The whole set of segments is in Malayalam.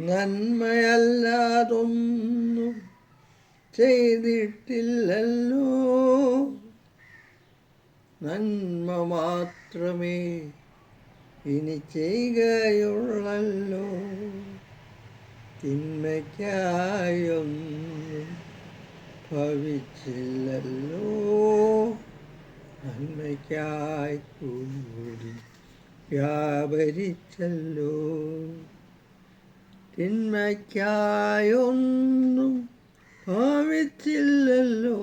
നന്മയല്ലാതൊന്നും ചെയ്തിട്ടില്ലല്ലോ. നന്മ മാത്രമേ ഇനി ചെയ്യുകയുള്ളല്ലോ. തിന്മയ്ക്കായൊന്നും ഭവിച്ചില്ലല്ലോ. നന്മയ്ക്കായി കൂടി വ്യാപരിച്ചല്ലോ. തിന്മയ്ക്കായൊന്നും ഭാവിച്ചില്ലല്ലോ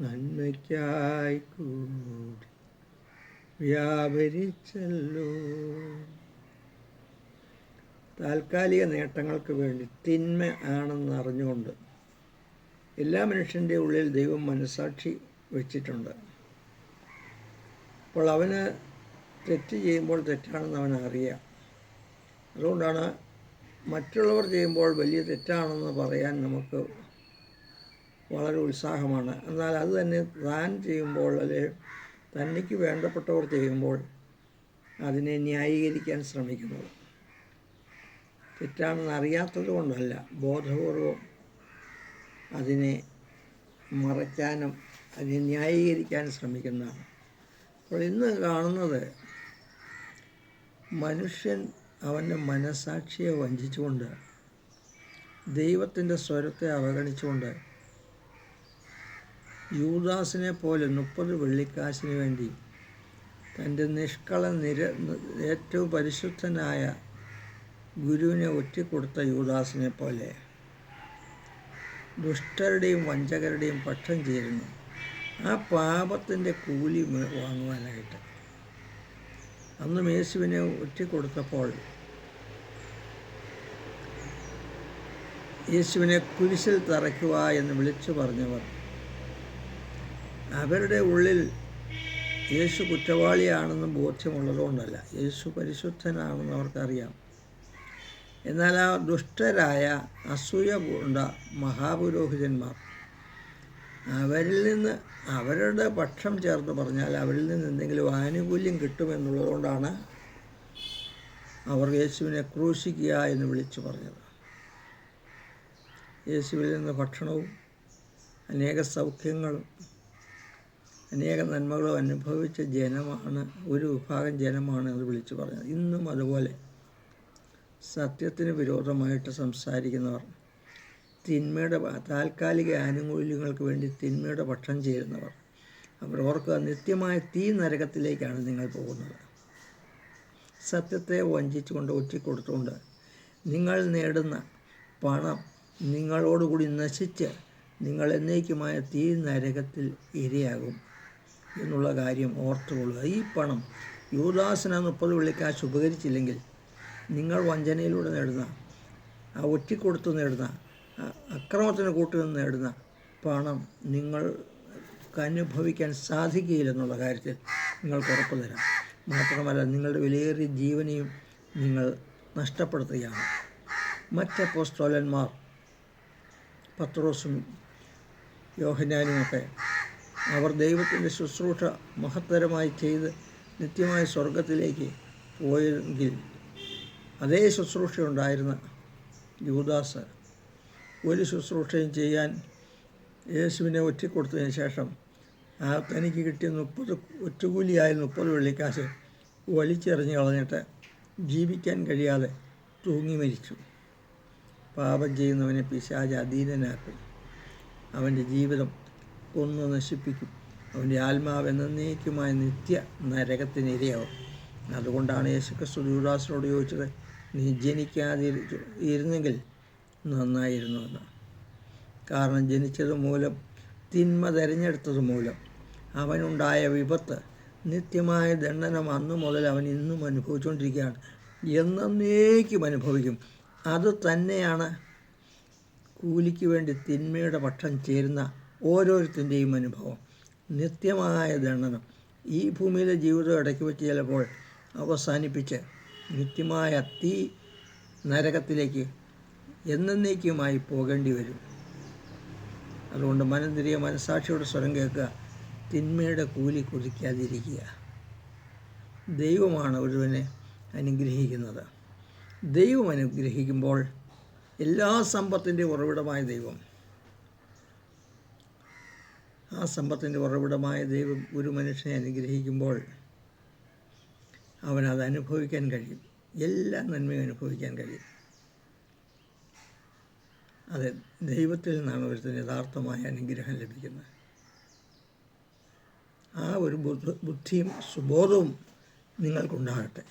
നന്മയ്ക്കായി കൂടി വ്യാപരിച്ചല്ലോ. താൽക്കാലിക നേട്ടങ്ങൾക്ക് വേണ്ടി തിന്മ ആണെന്ന് അറിഞ്ഞുകൊണ്ട് എല്ലാ മനുഷ്യന്റെ ഉള്ളിൽ ദൈവം മനസാക്ഷി വെച്ചിട്ടുണ്ട്. അപ്പോൾ അവന് തെറ്റ് ചെയ്യുമ്പോൾ തെറ്റാണെന്ന് അവൻ അറിയാം അതുകൊണ്ടാണ് മറ്റുള്ളവർ ചെയ്യുമ്പോൾ വലിയ തെറ്റാണെന്ന് പറയാൻ നമുക്ക് വളരെ ഉത്സാഹമാണ്. എന്നാൽ അത് തന്നെ താൻ ചെയ്യുമ്പോൾ അല്ലെ തന്നെക്ക് വേണ്ടപ്പെട്ടവർ ചെയ്യുമ്പോൾ അതിനെ ന്യായീകരിക്കാൻ ശ്രമിക്കുന്നത്. തെറ്റാണെന്ന് അറിയാത്തത് കൊണ്ടല്ല ബോധപൂർവം അതിനെ മറയ്ക്കാനും അതിനെ ന്യായീകരിക്കാൻ ശ്രമിക്കുന്നതാണ്. അപ്പോൾ ഇന്ന് കാണുന്നത് മനുഷ്യൻ അവന്റെ മനസാക്ഷിയെ വഞ്ചിച്ചുകൊണ്ട് ദൈവത്തിന്റെ സ്വരത്തെ അവഗണിച്ചുകൊണ്ട് യൂദാസിനെ പോലെ മുപ്പത് വെള്ളിക്കാശിന് വേണ്ടി തന്റെ നിഷ്കള നിര ഏറ്റവും പരിശുദ്ധനായ ഗുരുവിനെ ഒറ്റിക്കൊടുത്ത യൂദാസിനെ പോലെ ദുഷ്ടരുടെയും വഞ്ചകരുടെയും പക്ഷം ചേരുന്നു. ആ പാപത്തിന്റെ കൂലി വാങ്ങുവാനായിട്ട്. അന്ന് മേശുവിനെ ഒറ്റിക്കൊടുത്തപ്പോൾ യേശുവിനെ കുരിശിൽ തറയ്ക്കുക എന്ന് വിളിച്ചു പറഞ്ഞവർ. അവരുടെ ഉള്ളിൽ യേശു കുറ്റവാളിയാണെന്ന് ബോധ്യമുള്ളതുകൊണ്ടല്ല. യേശു പരിശുദ്ധനാണെന്ന് അവർക്കറിയാം എന്നാൽ ആ ദുഷ്ടരായ അസൂയ കൊണ്ട മഹാപുരോഹിതന്മാർ അവരിൽ നിന്ന് അവരുടെ പക്ഷം ചേർന്ന് പറഞ്ഞാൽ അവരിൽ നിന്ന് എന്തെങ്കിലും ആനുകൂല്യം കിട്ടുമെന്നുള്ളതുകൊണ്ടാണ് അവർ യേശുവിനെ ക്രൂശിക്കുക എന്ന് വിളിച്ചു പറഞ്ഞത്. യേശുവിൽ നിന്ന് ഭക്ഷണവും അനേക സൗഖ്യങ്ങളും അനേക നന്മകളും അനുഭവിച്ച ജനമാണ് ഒരു വിഭാഗം ജനമാണ് എന്ന് വിളിച്ചു പറഞ്ഞത്. ഇന്നും അതുപോലെ സത്യത്തിന് വിരോധമായിട്ട് സംസാരിക്കുന്നവർ തിന്മയുടെ താൽക്കാലിക ആനുകൂല്യങ്ങൾക്ക് വേണ്ടി തിന്മയുടെ പക്ഷം ചേരുന്നവർ. അവർ ഓർക്കുക നിത്യമായ തീ നരകത്തിലേക്കാണ് നിങ്ങൾ പോകുന്നത്. സത്യത്തെ വഞ്ചിച്ചുകൊണ്ട് ഒറ്റിക്കൊടുത്തുകൊണ്ട് നിങ്ങൾ നേടുന്ന പണം നിങ്ങളോടുകൂടി നശിച്ച് നിങ്ങൾ എന്നേക്കുമായ തീ നരകത്തിൽ ഇരയാകും എന്നുള്ള കാര്യം ഓർത്തുകൊള്ളുക. ഈ പണം യൂദാസിന് മുപ്പത് വെള്ളിക്കാശ് ഉപകരിച്ചില്ലെങ്കിൽ നിങ്ങൾ വഞ്ചനയിലൂടെ നേടുന്ന ആ ഒറ്റിക്കൊടുത്ത് നേടുന്ന അക്രമത്തിന് കൂട്ടുനിന്ന് നേടുന്ന പണം നിങ്ങൾക്ക് അനുഭവിക്കാൻ സാധിക്കുകയില്ലെന്നുള്ള കാര്യത്തിൽ നിങ്ങൾക്ക് ഉറപ്പ് തരാം. മാത്രമല്ല നിങ്ങളുടെ വിലയേറിയ ജീവനെയും നിങ്ങൾ നഷ്ടപ്പെടുത്തുകയാണ്. മറ്റ് പോസ്റ്റോലന്മാർ പത്രോസും യോഹനാനുമൊക്കെ അവർ ദൈവത്തിന്റെ ശുശ്രൂഷ മഹത്തരമായി ചെയ്ത് നിത്യമായ സ്വർഗത്തിലേക്ക് പോയെങ്കിൽ അതേ ശുശ്രൂഷ ഉണ്ടായിരുന്ന യൂദാസ് ഒരു ശുശ്രൂഷയും ചെയ്യാൻ യേശുവിനെ ഒറ്റിക്കൊടുത്തതിന് ശേഷം ആ തനിക്ക് കിട്ടിയ മുപ്പത് ഒറ്റുകൂലിയായ മുപ്പത് വെള്ളിക്കാശ് വലിച്ചെറിഞ്ഞ് കളഞ്ഞിട്ട് ജീവിക്കാൻ കഴിയാതെ തൂങ്ങി മരിച്ചു. പാപം ചെയ്യുന്നവനെ പിശാജ് അധീനനാക്കും. അവന്റെ ജീവിതം കൊന്നു നശിപ്പിക്കും. അവന്റെ ആത്മാവ് എന്നേക്കുമായ നിത്യ നരകത്തിനിരയാവും അതുകൊണ്ടാണ് യേശുക്രിസ്തു ദൂരാസിനോട് ചോദിച്ചത് നീ ജനിക്കാതെ ഇരുന്നെങ്കിൽ നന്നായിരുന്നു എന്ന് കാരണം ജനിച്ചത് മൂലം തിന്മ തിരഞ്ഞെടുത്തത് മൂലം അവനുണ്ടായ വിപത്ത് നിത്യമായ ദണ്ഡനം അന്ന് മുതൽ അവൻ ഇന്നും അനുഭവിച്ചുകൊണ്ടിരിക്കുകയാണ്. എന്നേക്കും അനുഭവിക്കും. അത് തന്നെയാണ് കൂലിക്ക് വേണ്ടി തിന്മയുടെ പക്ഷം ചേരുന്ന ഓരോരുത്തന്റെയും അനുഭവം. നിത്യമായ ദണ്ഡനം. ഈ ഭൂമിയിലെ ജീവിതം ഇടയ്ക്ക് വെച്ച് ചിലപ്പോൾ അവസാനിപ്പിച്ച് നിത്യമായ തീ നരകത്തിലേക്ക് എന്നേക്കുമായി പോകേണ്ടി വരും. അതുകൊണ്ട് മനംതിരിയ മനസാക്ഷിയുടെ സ്വരം കേൾക്കുക. തിന്മയുടെ കൂലി കുറിക്കാതിരിക്കുക ദൈവമാണ് ഒരുവനെ അനുഗ്രഹിക്കുന്നത്. ദൈവം അനുഗ്രഹിക്കുമ്പോൾ എല്ലാ സമ്പത്തിന്റെ ഉറവിടമായ ദൈവം. ആ സമ്പത്തിന്റെ ഉറവിടമായ ദൈവം ഒരു മനുഷ്യനെ അനുഗ്രഹിക്കുമ്പോൾ അവനത് അനുഭവിക്കാൻ കഴിയും. എല്ലാ നന്മയും അനുഭവിക്കാൻ കഴിയും. അതെ ദൈവത്തിൽ നിന്നാണ് ഒരുത്തിന് യഥാർത്ഥമായ അനുഗ്രഹം ലഭിക്കുന്നത്. ആ ഒരു ബുദ്ധ ബുദ്ധിയും സുബോധവും നിങ്ങൾക്കുണ്ടാകട്ടെ.